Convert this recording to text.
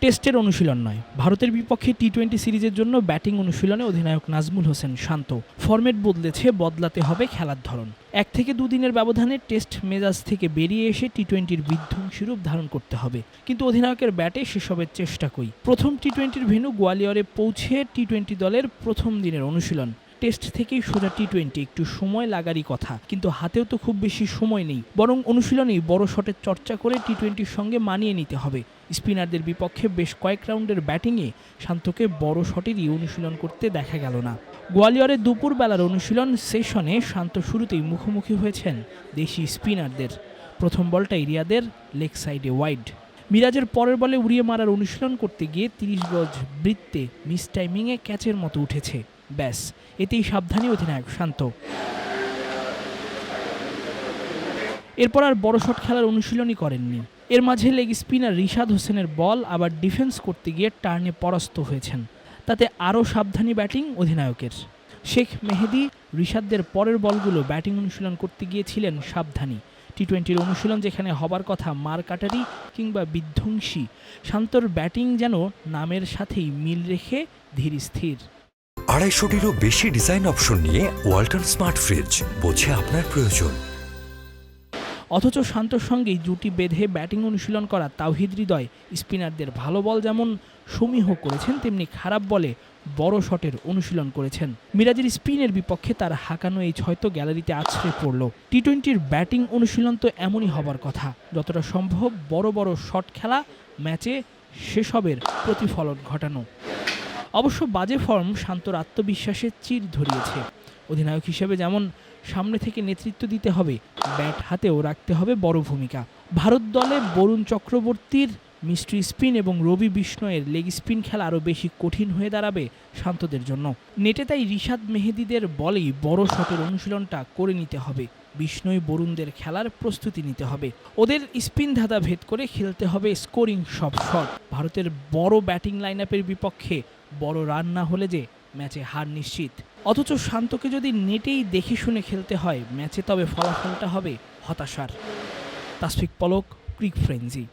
টেস্টের অনুশীলন নয়। ভারতের বিপক্ষে টি টোয়েন্টি সিরিজের জন্য ব্যাটিং অনুশীলনে অধিনায়ক নাজমুল হোসেন শান্ত। ফরম্যাট বদলেছে, বদলাতে হবে খেলার ধরন। এক থেকে দুদিনের ব্যবধানে টেস্ট মেজাজ থেকে বেরিয়ে এসে টি টোয়েন্টির বিধ্বংসী রূপ ধারণ করতে হবে। কিন্তু অধিনায়কের ব্যাটে সেসবের চেষ্টা কই? প্রথম টি টোয়েন্টির ভেন্যু গোয়ালিয়রে পৌঁছে টি টোয়েন্টি দলের প্রথম দিনের অনুশীলন। টেস্ট থেকেই সোজা টি টোয়েন্টি একটু সময় লাগারই কথা। কিন্তু হাতেও তো খুব বেশি সময় নেই। বরং অনুশীলনেই বড় শটের চর্চা করে টি টোয়েন্টির সঙ্গে মানিয়ে নিতে হবে। স্পিনারদের বিপক্ষে বেশ কয়েক রাউন্ডের ব্যাটিংয়ে শান্তকে বড় শটেরই অনুশীলন করতে দেখা গেল না। গোয়ালিয়রের দুপুরবেলার অনুশীলন সেশনে শান্ত শুরুতেই মুখোমুখি হয়েছেন দেশি স্পিনারদের। প্রথম বলটা রিয়াদের, লেগ সাইডে ওয়াইড। মিরাজের পরের বলে উড়িয়ে মারার অনুশীলন করতে গিয়ে তিরিশ গজ বৃত্তে মিস টাইমিংয়ে ক্যাচের মতো উঠেছে। ব্যাস, এতেই সাবধানী অধিনায়ক শান্ত। এরপর আর বড় শট খেলার অনুশীলনই করেননি। এর মাঝে লেগ স্পিনার রিশাদ হোসেনের বল আবার ডিফেন্স করতে গিয়ে টার্নে পরাস্ত হয়েছেন। তাতে আরও সাবধানী ব্যাটিং অধিনায়কের। শেখ মেহেদি রিশাদদের পরের বলগুলো ব্যাটিং অনুশীলন করতে গিয়েছিলেন সাবধানী। টি টোয়েন্টির অনুশীলন যেখানে হবার কথা মার কাটারি কিংবা বিধ্বংসী, শান্তর ব্যাটিং যেন নামের সাথেই মিল রেখে ধীর স্থির। আড়াইশোটিরও বেশি ডিজাইন অপশন নিয়ে ওয়াল্টন স্মার্ট ফ্রিজ বোঝে আপনার প্রয়োজন। অথচ শান্তর সঙ্গেই জুটি বেঁধে ব্যাটিং অনুশীলন করা তাওহিদ হৃদয়, স্পিনারদের ভালো বল যেমন সমীহ করেছেন, তেমনি খারাপ বলে বড় শটের অনুশীলন করেছেন। মিরাজের স্পিনের বিপক্ষে তার হাঁকানো এই ছয়তো গ্যালারিতে আছড়ে পড়ল। টি টোয়েন্টির ব্যাটিং অনুশীলন তো এমনই হবার কথা। যতটা সম্ভব বড় বড় শট খেলা, ম্যাচে সেসবের প্রতিফলন ঘটানো। অবশ্য বাজে ফর্ম শান্তর আত্মবিশ্বাসের চির ধরিয়েছে। অধিনায়ক হিসেবে যেমন সামনে থেকে নেতৃত্ব দিতে হবে, ব্যাট হাতেও রাখতে হবে বড় ভূমিকা। ভারত দলে বরুণ চক্রবর্তীর মিস্ট্রি স্পিন এবং রবি বিষ্ণয়ের লেগ স্পিন খেলা আরও বেশি কঠিন হয়ে দাঁড়াবে শান্তদের জন্য। নেটে তাই রিশাদ মেহেদিদের বলেই বড় শটের অনুশীলনটা করে নিতে হবে। বিষ্ণই বরুণদের খেলার প্রস্তুতি নিতে হবে। ওদের স্পিন ধাঁধা ভেদ করে খেলতে হবে স্কোরিং সব শট। ভারতের বড় ব্যাটিং লাইন বিপক্ষে বড় রান না হলে যে ম্যাচে হার নিশ্চিত। অথচ শান্তকে যদি নেটেই দেখে শুনে খেলতে হয়, ম্যাচে তবে ফলাফলটা হবে হতাশার। তাসফিক পলক, ক্রিক ফ্রেঞ্জি